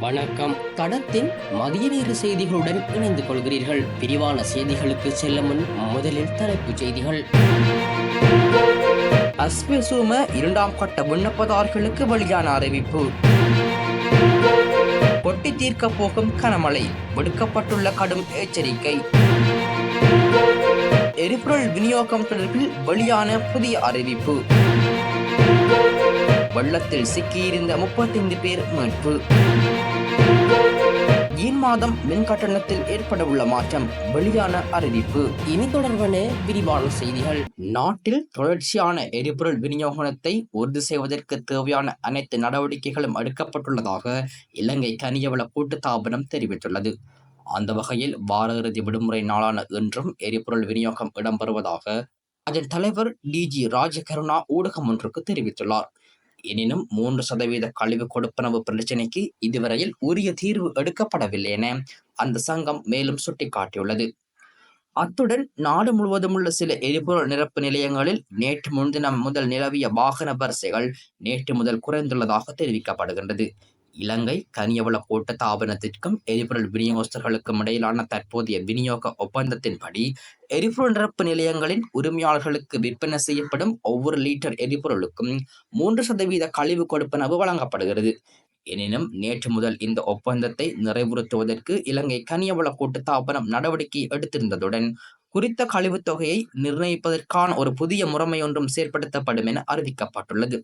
வணக்கம். தடத்தின் மதிய நேர செய்திகளுடன் இணைந்து கொள்கிறீர்கள் விரிவான செய்திகளுக்கு செல்ல முன் முதலில் தலைப்புச் செய்திகள். அஸ்மிசூம இரண்டாம் கட்ட விண்ணப்பதாரர்களுக்கு வெளியான அறிவிப்பு. கொட்டி தீர்க்க போகும் கனமழை. விடுக்கப்பட்டுள்ள கடும் எச்சரிக்கை. எரிபொருள் விநியோகம் தொடர்பில் வெளியான புதிய அறிவிப்பு. வெள்ளத்தில் சிக்கியிருந்த முப்பத்தைந்து பேர் மீட்பு. ஜூன் மாதம் மின் கட்டணத்தில் ஏற்பட உள்ள மாற்றம் வெளியான அறிவிப்பு. இனி தொடர்பான விரிவான செய்திகள். நாட்டில் தொடர்ச்சியான எரிபொருள் விநியோகத்தை உறுதி செய்வதற்கு தேவையான அனைத்து நடவடிக்கைகளும் எடுக்கப்பட்டுள்ளதாக இலங்கை கனியவள கூட்டுத்தாபனம் தெரிவித்துள்ளது. அந்த வகையில் வார இறுதி விடுமுறை நாளான இன்றும் எரிபொருள் விநியோகம் இடம்பெறுவதாக அதன் தலைவர் டிஜி ராஜகருணா ஊடகம் ஒன்றுக்கு தெரிவித்துள்ளார். எனினும் மூன்று சதவீத கழிவு கொடுப்பனவு பிரச்சினைக்கு இதுவரையில் உரிய தீர்வு எடுக்கப்படவில்லை என அந்த சங்கம் மேலும் சுட்டிக்காட்டியுள்ளது. அத்துடன் நாடு முழுவதும் உள்ள சில எரிபொருள் நிரப்பு நிலையங்களில் நேற்று முன்தினம் முதல் நிலவிய வாகன வரிசைகள் நேற்று முதல் குறைந்துள்ளதாக தெரிவிக்கப்படுகின்றது. இலங்கை கனியவள கூட்ட தாபனத்திற்கும் எரிபொருள் விநியோகஸ்தர்களுக்கும் இடையிலான தற்போதைய விநியோக ஒப்பந்தத்தின்படி எரிபொருள் நிரப்பு நிலையங்களின் உரிமையாளர்களுக்கு விற்பனை செய்யப்படும் ஒவ்வொரு லிட்டர் எரிபொருளுக்கும் மூன்று சதவீத கழிவு கொடுப்பனவு வழங்கப்படுகிறது. எனினும் நேற்று முதல் இந்த ஒப்பந்தத்தை நிறைவுறுத்துவதற்கு இலங்கை கனியவள கூட்டு தாபனம் நடவடிக்கை எடுத்திருந்ததுடன் குறித்த கழிவுத் தொகையை நிர்ணயிப்பதற்கான ஒரு புதிய முறைமை ஒன்றும் செயற்படுத்தப்படும் என அறிவிக்கப்பட்டுள்ளது.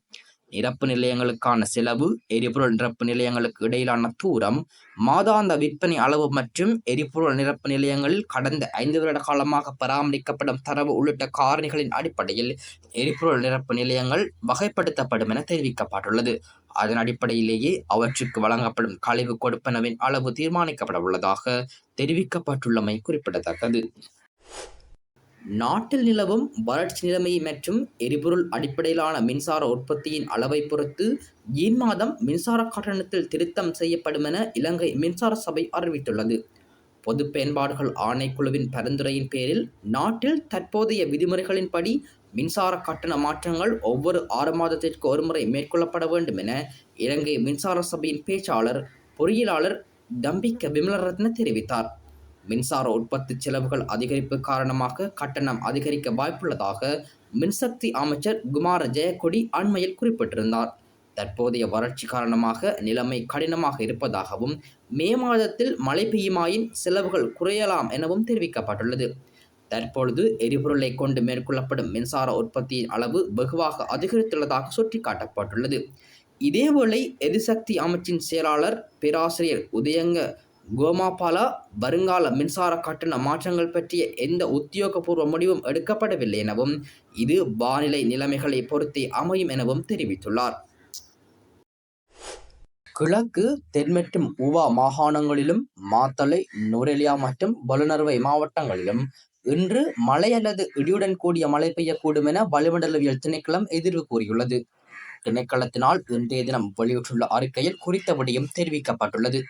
நிரப்பு நிலையங்களுக்கான செலவு எரிபொருள் நிரப்பு நிலையங்களுக்கு இடையிலான தூரம் மாதாந்த விற்பனை அளவு மற்றும் எரிபொருள் நிரப்பு நிலையங்களில் கடந்த ஐந்து வருட காலமாக பராமரிக்கப்படும் தரவு உள்ளிட்ட காரணிகளின் அடிப்படையில் எரிபொருள் நிரப்பு நிலையங்கள் வகைப்படுத்தப்படும் என தெரிவிக்கப்பட்டுள்ளது. அதன் அடிப்படையிலேயே அவற்றுக்கு வழங்கப்படும் கழிவு கொடுப்பனவின் அளவு தீர்மானிக்கப்பட உள்ளதாக தெரிவிக்கப்பட்டுள்ளமை குறிப்பிடத்தக்கது. நாட்டில் நிலவும் வறட்சி நிலைமை மற்றும் எரிபொருள் அடிப்படையிலான மின்சார உற்பத்தியின் அளவை பொறுத்து ஜீன் மாதம் மின்சார கட்டணத்தில் திருத்தம் செய்யப்படும் என இலங்கை மின்சார சபை அறிவித்துள்ளது. பொது பயன்பாடுகள் ஆணைக்குழுவின் பரிந்துரையின் பேரில் நாட்டில் தற்போதைய விதிமுறைகளின்படி மின்சார கட்டண மாற்றங்கள் ஒவ்வொரு ஆறு மாதத்திற்கு ஒருமுறை மேற்கொள்ளப்பட வேண்டும் என இலங்கை மின்சார சபையின் பேச்சாளர் பொறியியலாளர் தம்பிக்க விமலரத்ன தெரிவித்தார். மின்சார உற்பத்தி செலவுகள் அதிகரிப்பு காரணமாக கட்டணம் அதிகரிக்க வாய்ப்புள்ளதாக மின்சக்தி அமைச்சர் குமார ஜெயக்கொடி அண்மையில் குறிப்பிட்டிருந்தார். தற்போதைய வறட்சி காரணமாக நிலைமை கடினமாக இருப்பதாகவும் மே மாதத்தில் மழை பெய்யுமாயின் செலவுகள் குறையலாம் எனவும் தெரிவிக்கப்பட்டுள்ளது. தற்பொழுது எரிபொருளை கொண்டு மேற்கொள்ளப்படும் மின்சார உற்பத்தியின் அளவு வெகுவாக அதிகரித்துள்ளதாக சுட்டிக்காட்டப்பட்டுள்ளது. இதேவேளை எரிசக்தி அமைச்சின் செயலாளர் பேராசிரியர் உதயங்க கோமாபாலா வருங்கால மின்சார கட்டண மாற்றங்கள் பற்றிய எந்த உத்தியோகபூர்வ முடிவும் எடுக்கப்படவில்லை எனவும் இது வானிலை நிலைமைகளை பொறுத்தே அமையும் எனவும் தெரிவித்துள்ளார். கிழக்கு தென் மற்றும் உவா மாகாணங்களிலும் மாத்தளை நுரெலியா மற்றும் வலுநர்வை மாவட்டங்களிலும் இன்று மழை அல்லது இடியுடன் கூடிய மழை பெய்யக்கூடும் என வளிமண்டலவியல் திணைக்களம் எதிர்வு கூறியுள்ளது. திணைக்களத்தினால் இன்றைய தினம் வெளியிட்டுள்ள அறிக்கையில் குறித்தபடியும் தெரிவிக்கப்பட்டுள்ளது.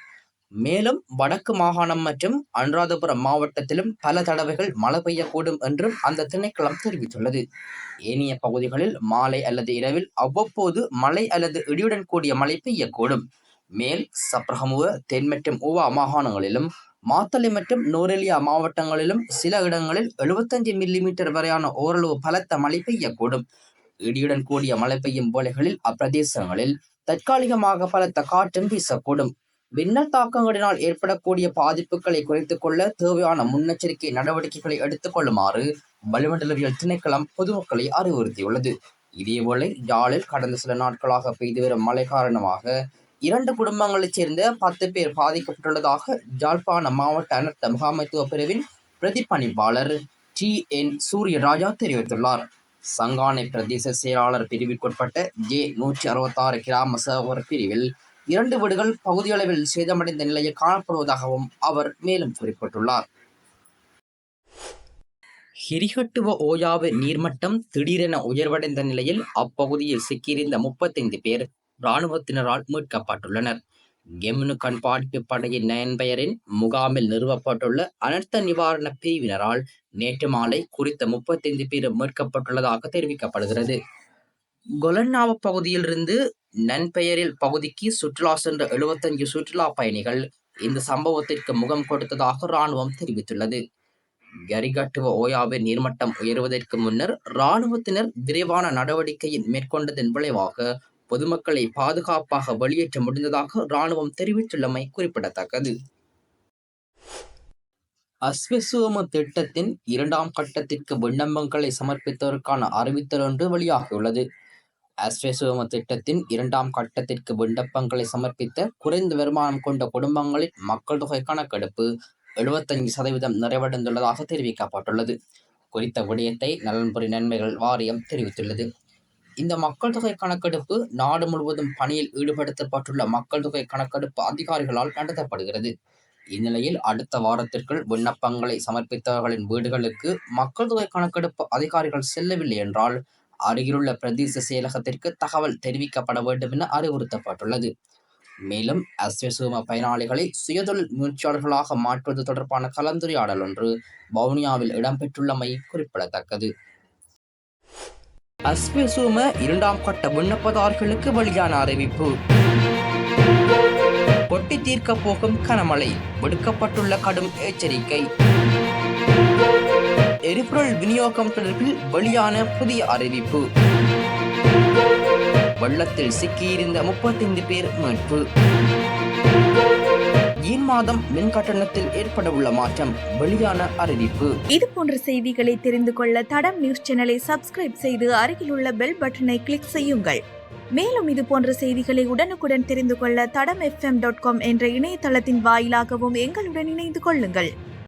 மேலும் வடக்கு மாகாணம் மற்றும் அனுராதபுரம் மாவட்டத்திலும் பல தடவைகள் மழை பெய்யக்கூடும் என்றும் அந்த திணைக்களம் தெரிவித்துள்ளது. ஏனைய பகுதிகளில் மாலை அல்லது இரவில் அவ்வப்போது மழை அல்லது இடியுடன் கூடிய மழை பெய்யக்கூடும். மேல் சப்ரஹமுவ தென் மற்றும் ஊவா மாகாணங்களிலும் மாத்தளை மற்றும் நோரெலியா மாவட்டங்களிலும் சில இடங்களில் எழுபத்தஞ்சு மில்லிமீட்டர் வரையான ஓரளவு பலத்த மழை பெய்யக்கூடும். இடியுடன் கூடிய மழை பெய்யும் வேளைகளில் அப்பிரதேசங்களில் தற்காலிகமாக பலத்த காற்றும் வீசக்கூடும். மின்னல் தாக்கங்களினால் ஏற்படக்கூடிய பாதிப்புகளை குறைத்துக் கொள்ள தேவையான முன்னெச்சரிக்கை நடவடிக்கைகளை எடுத்துக் கொள்ளுமாறு வளிமண்டலவியல் திணைக்களம் பொதுமக்களை அறிவுறுத்தியுள்ளது. இதேவேளை யாழில் கடந்த சில நாட்களாக பெய்து வரும் மழை காரணமாக இரண்டு குடும்பங்களைச் சேர்ந்த பத்து பேர் பாதிக்கப்பட்டுள்ளதாக ஜாழ்ப்பாண மாவட்ட அனர்த்த முகாமைத்துவ பிரிவின் பிரதிப்பணிப்பாளர் டி. என். சூரியராஜா தெரிவித்துள்ளார். சங்கானை பிரதேச செயலாளர் பிரிவிற்குட்பட்ட ஜே நூற்றி அறுபத்தாறு கிராம சேவர் பிரிவில் இரண்டு வீடுகள் பகுதியளவில் சேதமடைந்த நிலையில் காணப்படுவதாகவும் அவர் மேலும் குறிப்பிட்டுள்ளார். ஹிரிகட்டுவ ஓயாவு நீர்மட்டம் திடீரென உயர்வடைந்த நிலையில் அப்பகுதியில் சிக்கியிருந்த முப்பத்தைந்து பேர் இராணுவத்தினரால் மீட்கப்பட்டுள்ளனர். கெம்னு கண்பாடிப்பு படையின் நயன்பெயரின் முகாமில் நிறுவப்பட்டுள்ள அனர்த்த நிவாரண பிரிவினரால் நேற்று மாலை குறித்த முப்பத்தைந்து பேர் மீட்கப்பட்டுள்ளதாக தெரிவிக்கப்படுகிறது. கொலன்னாவ பகுதியிலிருந்து நன்பெயரில் பகுதிக்கு சுற்றுலா சென்ற எழுபத்தஞ்சு சுற்றுலா பயணிகள் இந்த சம்பவத்திற்கு முகம் கொடுத்ததாக ராணுவம் தெரிவித்துள்ளது. கரிகட்டுவ ஓயாவின் நீர்மட்டம் உயர்வதற்கு முன்னர் ராணுவத்தினர் விரைவான நடவடிக்கையின் மேற்கொண்டதன் விளைவாக பொதுமக்களை பாதுகாப்பாக வெளியேற்ற முடிந்ததாக ராணுவம் தெரிவித்துள்ளமை குறிப்பிடத்தக்கது. அஸ்வசுவம திட்டத்தின் இரண்டாம் கட்டத்திற்கு விண்ணப்பங்களை சமர்ப்பித்ததற்கான அறிவித்தல் ஒன்று வெளியாகியுள்ளது. அஸ்வசுவம திட்டத்தின் இரண்டாம் கட்டத்திற்கு விண்ணப்பங்களை சமர்ப்பித்த குறைந்த வருமானம் கொண்ட குடும்பங்களின் மக்கள் தொகை கணக்கெடுப்பு எழுபத்தஞ்சு சதவீதம் நிறைவடைந்துள்ளதாக தெரிவிக்கப்பட்டுள்ளது. குறித்த விடயத்தை நலன்புரி நன்மைகள் வாரியம் தெரிவித்துள்ளது. இந்த மக்கள் தொகை கணக்கெடுப்பு நாடு முழுவதும் பணியில் ஈடுபடுத்தப்பட்டுள்ள மக்கள் தொகை கணக்கெடுப்பு அதிகாரிகளால் நடத்தப்படுகிறது. இந்நிலையில் அடுத்த வாரத்திற்குள் விண்ணப்பங்களை சமர்ப்பித்தவர்களின் வீடுகளுக்கு மக்கள் தொகை கணக்கெடுப்பு அதிகாரிகள் செல்லவில்லை என்றால் அருகிலுள்ள பிரதேச செயலகத்திற்கு தகவல் தெரிவிக்கப்பட வேண்டும் என அறிவுறுத்தப்பட்டுள்ளது. மேலும் அஸ்வசும பயனாளிகளை சுயதொழில் முயற்சியாளர்களாக மாற்றுவது தொடர்பான கலந்துரையாடல் ஒன்று வவுனியாவில் இடம்பெற்றுள்ளமை குறிப்பிடத்தக்கது. அஸ்வசும இரண்டாம் கட்ட விண்ணப்பதாரர்களுக்கு வெளியான அறிவிப்பு. கொட்டி தீர்க்க போகும் கனமழை விடுக்கப்பட்டுள்ள கடும் எச்சரிக்கை. எரிபொருள் விநியோகம் தொடர்பில் வெளியான புதிய அறிவிப்பு. வெள்ளத்தில் சிக்கியிருந்த முப்பத்தைந்து பேர் மீட்பு. ஜூன் மாதம் மின் கட்டணத்தில் ஏற்பட உள்ள மாற்றம் வெளியான அறிவிப்பு. இது போன்ற செய்திகளை தெரிந்து கொள்ள தடம் நியூஸ் சேனலை சப்ஸ்கிரைப் செய்து அருகிலுள்ள பெல் பட்டனை கிளிக் செய்யுங்கள். மேலும் இது போன்ற செய்திகளை உடனுக்குடன் தெரிந்து கொள்ள தடம் எஃப்எம் டாட் காம் என்ற இணையதளத்தின் வாயிலாகவும் எங்களுடன் இணைந்து கொள்ளுங்கள்.